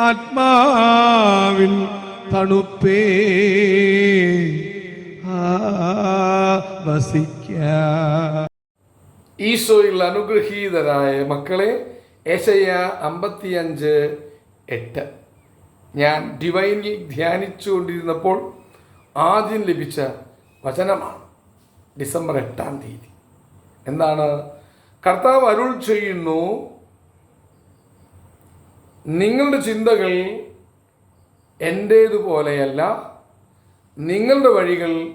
ആത്മാവിൻ തണുപ്പേ. വസിക്ക. ഈശോയിൽ അനുഗ്രഹീതരായ മക്കളെ ഏശയ അമ്പത്തിയഞ്ച് എട്ട്. ഞാൻ ഡിവൈനിൽ ധ്യാനിച്ചുകൊണ്ടിരുന്നപ്പോൾ ആദ്യം ലഭിച്ച വചനമാണ് ഡിസംബർ എട്ടാം തീയതി. എന്താണ്? കർത്താവ് അരുൾ ചെയ്യുന്നു നിങ്ങളുടെ ചിന്തകൾ എന്റേതുപോലെയല്ല നിങ്ങളുടെ വഴികൾ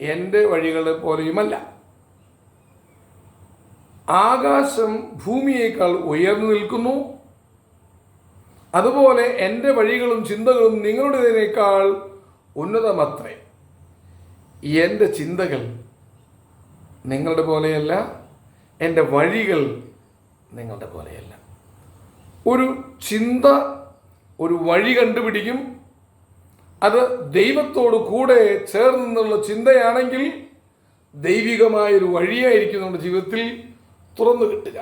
എന്റെ വഴികളെ പോലെയുമല്ല. ആകാശം ഭൂമിയേക്കാൾ ഉയർന്നു നിൽക്കുന്നു. അതുപോലെ എന്റെ വഴികളും ചിന്തകളും നിങ്ങളുടേതിനേക്കാൾ ഉന്നതമത്രേ. എന്റെ ചിന്തകൾ നിങ്ങളുടെ പോലെയല്ല എന്റെ വഴികൾ നിങ്ങളുടെ പോലെയല്ല. ഒരു ചിന്ത ഒരു വഴി കണ്ടുപിടിക്കും. അത് ദൈവത്തോട് കൂടെ ചേർന്ന് നിന്നുള്ള ചിന്തയാണെങ്കിൽ ദൈവികമായൊരു വഴിയായിരിക്കും നമ്മുടെ ജീവിതത്തിൽ തുറന്നു കിട്ടുക.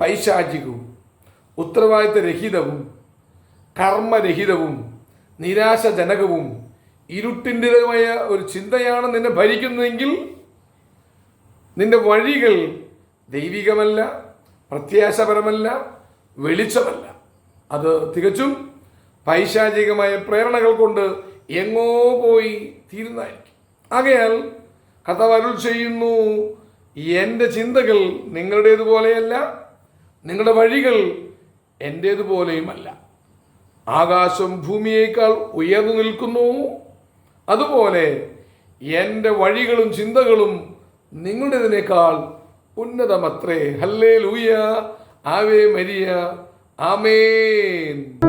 പൈശാചികവും ഉത്തരവാദിത്തരഹിതവും കർമ്മരഹിതവും നിരാശജനകവും ഇരുട്ടിന്റെതുമായ ഒരു ചിന്തയാണ് നിന്നെ ഭരിക്കുന്നതെങ്കിൽ നിന്റെ വഴികൾ ദൈവികമല്ല പ്രത്യാശപരമല്ല വെളിച്ചമല്ല. അത് തികച്ചും പൈശാചികമായ പ്രേരണകൾ കൊണ്ട് എങ്ങോ പോയി തീരുന്നതായിരിക്കും. ആകയാൽ കഥ അരുൾ ചെയ്യുന്നു എന്റെ ചിന്തകൾ നിങ്ങളുടേതുപോലെയല്ല നിങ്ങളുടെ വഴികൾ എന്റേതുപോലെയുമല്ല ആകാശം ഭൂമിയേക്കാൾ ഉയർന്നു നിൽക്കുന്നു. അതുപോലെ എന്റെ വഴികളും ചിന്തകളും നിങ്ങളുടേതിനേക്കാൾ ഉന്നതമത്രേ. ഹല്ലേ ലൂയ ആവേ മരിയ. ആമേൻ.